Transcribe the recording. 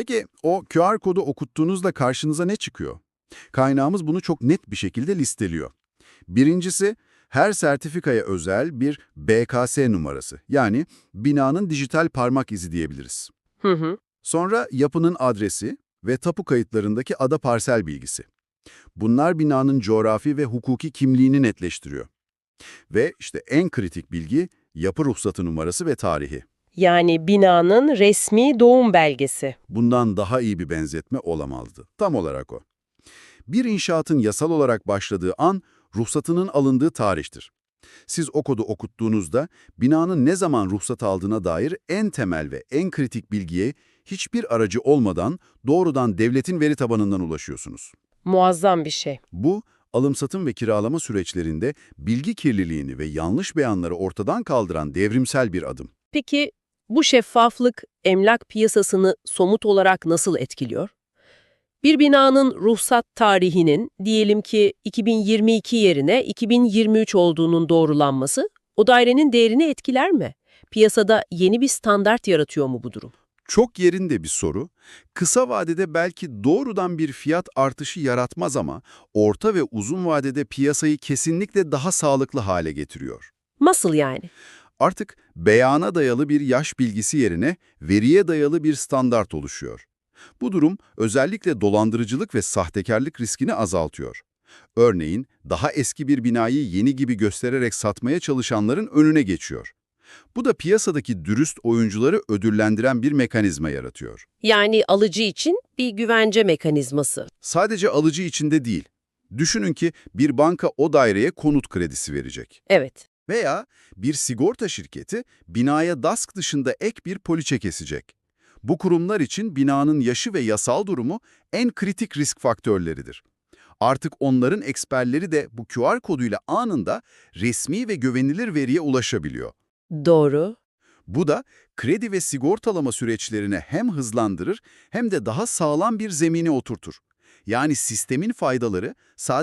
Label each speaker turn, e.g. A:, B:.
A: Peki o QR kodu okuttuğunuzda karşınıza ne çıkıyor? Kaynağımız bunu çok net bir şekilde listeliyor. Birincisi, her sertifikaya özel bir BKS numarası, yani binanın dijital parmak izi diyebiliriz.
B: Hı hı.
A: Sonra yapının adresi ve tapu kayıtlarındaki ada parsel bilgisi. Bunlar binanın coğrafi ve hukuki kimliğini netleştiriyor. Ve işte en kritik bilgi yapı ruhsatı numarası ve tarihi.
B: Yani binanın resmi doğum belgesi.
A: Bundan daha iyi bir benzetme olamazdı. Tam olarak o. Bir inşaatın yasal olarak başladığı an ruhsatının alındığı tarihtir. Siz o kodu okuttuğunuzda binanın ne zaman ruhsat aldığına dair en temel ve en kritik bilgiye hiçbir aracı olmadan doğrudan devletin veri tabanından ulaşıyorsunuz.
B: Muazzam bir şey.
A: Bu, alım-satım ve kiralama süreçlerinde bilgi kirliliğini ve yanlış beyanları ortadan kaldıran devrimsel bir adım.
B: Peki bu şeffaflık emlak piyasasını somut olarak nasıl etkiliyor? Bir binanın ruhsat tarihinin diyelim ki 2022 yerine 2023 olduğunun doğrulanması o dairenin değerini etkiler mi? Piyasada yeni bir standart yaratıyor mu bu durum?
A: Çok yerinde bir soru. Kısa vadede belki doğrudan bir fiyat artışı yaratmaz ama orta ve uzun vadede piyasayı kesinlikle daha sağlıklı hale getiriyor.
B: Nasıl yani?
A: Artık beyana dayalı bir yaş bilgisi yerine veriye dayalı bir standart oluşuyor. Bu durum özellikle dolandırıcılık ve sahtekarlık riskini azaltıyor. Örneğin daha eski bir binayı yeni gibi göstererek satmaya çalışanların önüne geçiyor. Bu da piyasadaki dürüst oyuncuları ödüllendiren bir mekanizma yaratıyor.
B: Yani alıcı için bir güvence mekanizması.
A: Sadece alıcı içinde değil. Düşünün ki bir banka o daireye konut kredisi verecek.
B: Evet.
A: Veya bir sigorta şirketi binaya DASK dışında ek bir poliçe kesecek. Bu kurumlar için binanın yaşı ve yasal durumu en kritik risk faktörleridir. Artık onların eksperleri de bu QR koduyla anında resmi ve güvenilir veriye ulaşabiliyor.
B: Doğru.
A: Bu da kredi ve sigortalama süreçlerini hem hızlandırır hem de daha sağlam bir zemine oturtur. Yani sistemin faydaları sadece